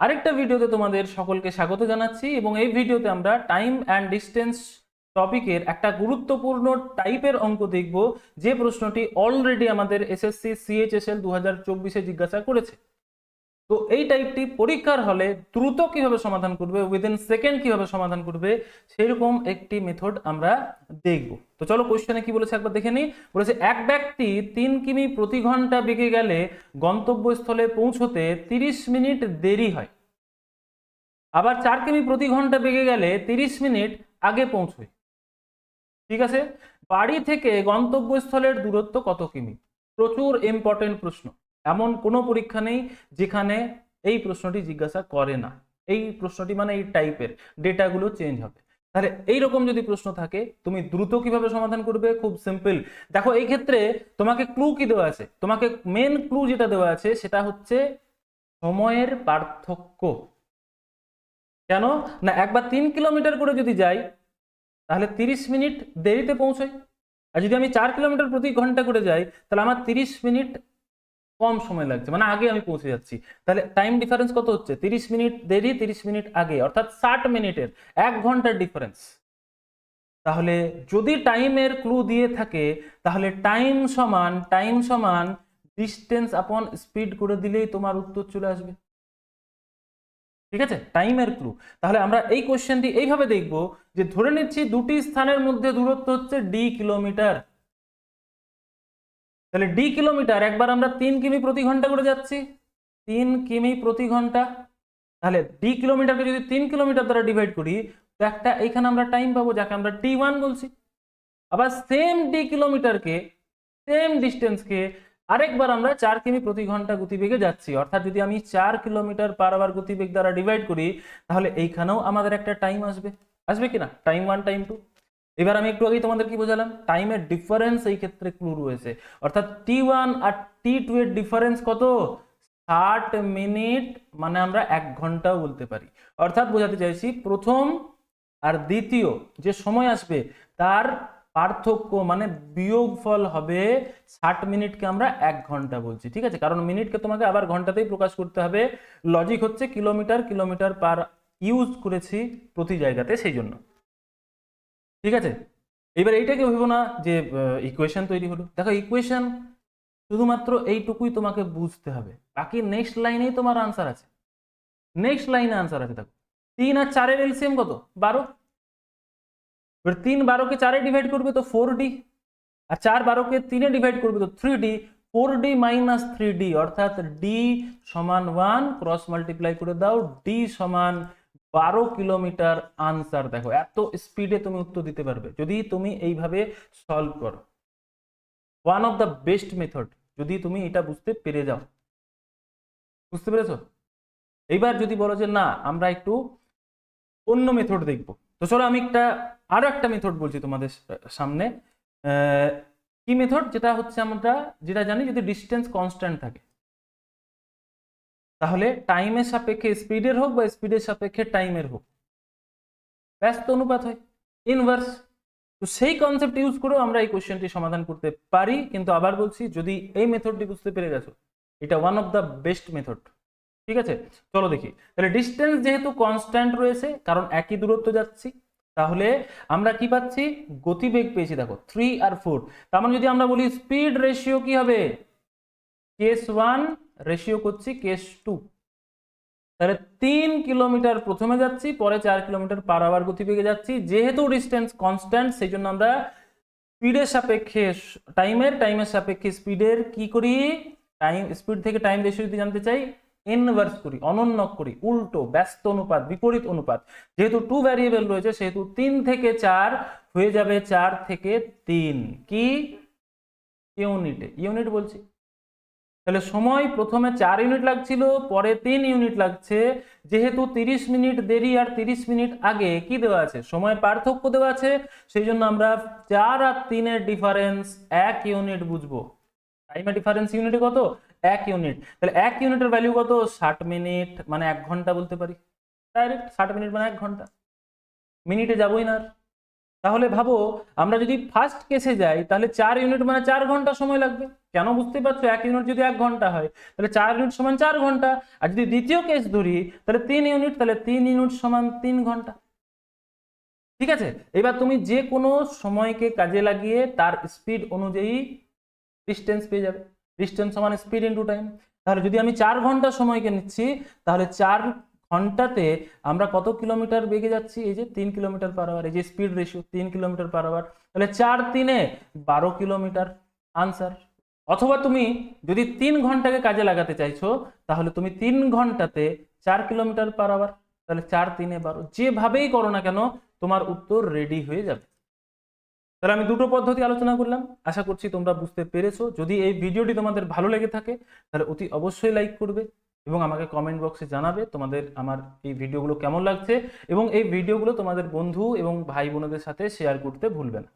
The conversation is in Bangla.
আরেকটা ভিডিওতে তোমাদের সকলকে স্বাগত জানাচ্ছি এবং এই ভিডিওতে আমরা টাইম অ্যান্ড ডিস্টেন্স টপিকের একটা গুরুত্বপূর্ণ টাইপের অঙ্ক দেখব যে প্রশ্নটি অলরেডি আমাদের এসএসসি সিএইচএসএল দু হাজার জিজ্ঞাসা করেছে। তো এই টাইপটি পরীক্ষার হলে দ্রুত কীভাবে সমাধান করবে উইদিন সেকেন্ড কীভাবে সমাধান করবে, সেরকম একটি মেথড আমরা দেখব। তো চলো কোশ্চেনে কি বলেছে একবার দেখে নিই। বলেছে, এক ব্যক্তি তিন কিমি প্রতি ঘণ্টা বেগে গেলে গন্তব্যস্থলে পৌঁছতে তিরিশ মিনিট দেরি হয়। আবার চার কিমি প্রতি ঘণ্টা বেগে গেলে তিরিশ মিনিট আগে পৌঁছয়। ঠিক আছে? বাড়ি থেকে গন্তব্যস্থলের দূরত্ব কত কিমি? প্রচুর ইম্পর্টেন্ট প্রশ্ন। এমন কোনো পরীক্ষা নেই যেখানে এই প্রশ্নটি জিজ্ঞাসা করে না। এই প্রশ্নটি মানে এই টাইপের ডেটাগুলো চেঞ্জ হবে। তাহলে এইরকম যদি প্রশ্ন থাকে, তুমি দ্রুত কীভাবে সমাধান করবে? খুব সিম্পল। দেখো, এই ক্ষেত্রে তোমাকে ক্লু কি দেওয়া আছে? তোমাকে মেন ক্লু যেটা দেওয়া আছে, সেটা হচ্ছে সময়ের পার্থক্য। কেন? না, একবার তিন কিলোমিটার করে যদি যাই, তাহলে তিরিশ মিনিট দেরিতে পৌঁছাই। আর যদি আমি চার কিলোমিটার প্রতি ঘণ্টা করে যাই, তাহলে আমার তিরিশ মিনিট কম সময় লাগছে মানে আগে আমি পৌঁছে যাচ্ছি। তাহলে টাইম ডিফারেন্স কত হচ্ছে? তিরিশ মিনিট দেরি, তিরিশ মিনিট আগে, অর্থাৎ ষাট মিনিটের, এক ঘণ্টার ডিফারেন্স তাহলে যদি টাইমের ক্লু দিয়ে থাকে, তাহলে টাইম সমান টাইম সমান ডিস্টেন্স আপন স্পিড করে দিলেই তোমার উত্তর চলে আসবে। ঠিক আছে? টাইমের ক্লু তাহলে আমরা এই কোশ্চেনটি এইভাবে দেখব যে ধরে নিচ্ছি দুটি স্থানের মধ্যে দূরত্ব হচ্ছে ডি কিলোমিটার তাহলে ডি কিলোমিটার, একবার আমরা তিন কিমি প্রতি ঘণ্টা করে যাচ্ছি। তিন কিমি প্রতি ঘণ্টা। তাহলে ডি কিলোমিটারকে যদি তিন কিলোমিটার দ্বারা ডিভাইড করি, তো একটা এইখানে আমরা টাইম পাবো, যাকে আমরা টি ওয়ান বলছি। আবার সেম ডি কিলোমিটারকে সেম ডিস্টেন্সকে আরেকবার আমরা চার কিমি প্রতি ঘণ্টা গতিবেগে যাচ্ছি। অর্থাৎ যদি আমি চার কিলোমিটার পার আওয়ার গতিবেগ দ্বারা ডিভাইড করি, তাহলে এইখানেও আমাদের একটা টাইম আসবে। আসবে কিনা টাইম ওয়ান টাইম টু এবার আমি একটু আগেই তোমাদের কি বোঝালাম? টাইমের ডিফারেন্স এই ক্ষেত্রে ক্লু রয়েছে। অর্থাৎ টি ওয়ান আর টি টু এর ডিফারেন্স কত? ষাট মিনিট মানে আমরা এক ঘন্টাও বলতে পারি। অর্থাৎ বোঝাতে চাইছি প্রথম আর দ্বিতীয় যে সময় আসবে, তার পার্থক্য মানে বিয়োগফল হবে ষাট মিনিটকে আমরা এক ঘণ্টা বলছি, ঠিক আছে? কারণ মিনিটকে তোমাকে আবার ঘন্টাতেই প্রকাশ করতে হবে। লজিক হচ্ছে কিলোমিটার কিলোমিটার পার ইউজ করেছি প্রতি জায়গাতে, সেই জন্য। ঠিক আছে? এবার এইটাকে ভেবো না যে ইকুয়েশন তৈরি হলো। দেখো ইকুয়েশন শুধুমাত্র এইটুকুই তোমাকে বুঝতে হবে। বাকি নেক্সট লাইনেই তোমার আনসার আছে। নেক্সট লাইনে আনসার আছে, দেখো। তিন আর চারের এলসিএম কত? বারো। এবার তিন বারোকে চারে ডিভাইড করবে তো ফোর ডি আর চার বারোকে তিনে ডিভাইড করবে তো three D four D minus three D অর্থাৎ ডি সমান ওয়ান ক্রস মাল্টিপ্লাই করে দাও ডি সমান বারো কিলোমিটার আনসার দেখো, এত স্পিডে তুমি উত্তর দিতে পারবে। যদি তুমি এইভাবে সলভ করো one of the best method যদি তুমি এটা বুঝতে পেরে যাও। বুঝতে পেরেছ? এইবার যদি বলো যে না, আমরা একটু অন্য মেথড দেখব। তো চলো আমি একটা, আরও একটা মেথড বলছি তোমাদের সামনে। কি মেথড যেটা হচ্ছে আমরা, যেটা জানি যদি ডিস্টেন্স কনস্ট্যান্ট থাকে। তাহলে টাইমের সাপেক্ষে স্পিডের হোক বা স্পিডের সাপেক্ষে টাইমের হোক। ব্যস্ত অনুপাত হয়। ইনভার্স তো সেই কনসেপ্ট ইউজ করেও আমরা এই কোশ্চেনটি সমাধান করতে পারি। কিন্তু আবার বলছি, যদি এই মেথডটি বুঝতে পেরে গেছো, এটা one of the best method ঠিক আছে? চলো দেখি। তাহলে ডিস্টেন্স যেহেতু কনস্ট্যান্ট রয়েছে, কারণ একই দূরত্ব যাচ্ছি, তাহলে আমরা কি পাচ্ছি? গতিবেগ পেয়েছি। দেখো থ্রি আর ফোর তার মানে যদি আমরা বলি স্পিড রেশিও কি হবে? কেস ওয়ান রেশিও করছি কেস টু তাহলে তিন কিলোমিটার প্রথমে যাচ্ছি, পরে চার কিলোমিটার পার আওয়ার গতিবেগে যাচ্ছি। যেহেতু ডিস্টেন্স কনস্ট্যান্ট সেই জন্য আমরা স্পিডের সাপেক্ষে টাইমের টাইমের সাপেক্ষে স্পিডের কি করি? টাইম স্পিড থেকে টাইম রেশিও যদি জানতে চাই ইনভার্স করি, অনন্যক করি, উল্টো, ব্যস্ত অনুপাত, বিপরীত অনুপাত। যেহেতু টু ভ্যারিয়েবল রয়েছে, সেহেতু তিন থেকে চার হয়ে যাবে চার থেকে তিন। কি? ইউনিটে ইউনিট বলছি। তাহলে সময় প্রথমে চার ইউনিট লাগছিল, পরে তিন ইউনিট লাগছে। যেহেতু তিরিশ মিনিট দেরি আর তিরিশ মিনিট আগে, কি দেওয়া আছে? সময় পার্থক্য দেওয়া আছে, সেই জন্য আমরা চার আর তিনের ডিফারেন্স এক ইউনিট বুঝব। টাইমের ডিফারেন্স ইউনিটে কত? এক ইউনিট। তাহলে এক ইউনিটের ভ্যালু কত? ষাট মিনিট মানে এক ঘণ্টা বলতে পারি। ডাইরেক্ট ষাট মিনিট মানে এক ঘণ্টা। মিনিটে যাবোই না আর। তাহলে ভাবো, আমরা যদি ফার্স্ট কেসে যাই, তাহলে চার ইউনিট মানে চার ঘণ্টা সময় লাগবে। কেন বুঝতে পারছ? এক ইউনিট যদি এক ঘণ্টা হয়, তাহলে চার ইউনিট সমান চার ঘণ্টা। আর যদি দ্বিতীয় কেস ধরি, তাহলে তিন ইউনিট তাহলে তিন ইউনিট সমান তিন ঘণ্টা। ঠিক আছে? এবার তুমি যে কোনো সময়কে কাজে লাগিয়ে তার স্পিড অনুযায়ী ডিস্টেন্স পেয়ে যাবে। ডিস্টেন্স সমান স্পিড ইন্টু টাইম তাহলে যদি আমি চার ঘণ্টা সময়কে নিচ্ছি, তাহলে চার ঘন্টাতে আমরা কত কিলোমিটার বেগে যাচ্ছি? এই যে তিন কিলোমিটার পার আওয়ার এই যে স্পিড রেশিও তিন কিলোমিটার পার আওয়ার তাহলে চার তিনে বারো কিলোমিটার। আনসার অথবা তুমি যদি তিন ঘন্টাকে কাজে লাগাতে চাইছো, তাহলে তুমি তিন ঘন্টাতে চার কিলোমিটার পার আওয়ার তাহলে চার তিনে বারো। যেভাবেই করো না কেন, তোমার উত্তর রেডি হয়ে যাবে। তাহলে আমি দুটো পদ্ধতি আলোচনা করলাম। আশা করছি তোমরা বুঝতে পেরেছ। যদি এই ভিডিওটি তোমাদের ভালো লেগে থাকে, তাহলে অতি অবশ্যই লাইক করবে। এবং আমাকে কমেন্ট বক্সে জানাবে তোমাদের আমার এই ভিডিওগুলো কেমন লাগছে এবং এই ভিডিওগুলো তোমাদের বন্ধু এবং ভাই বোনদের সাথে শেয়ার করতে ভুলবে না।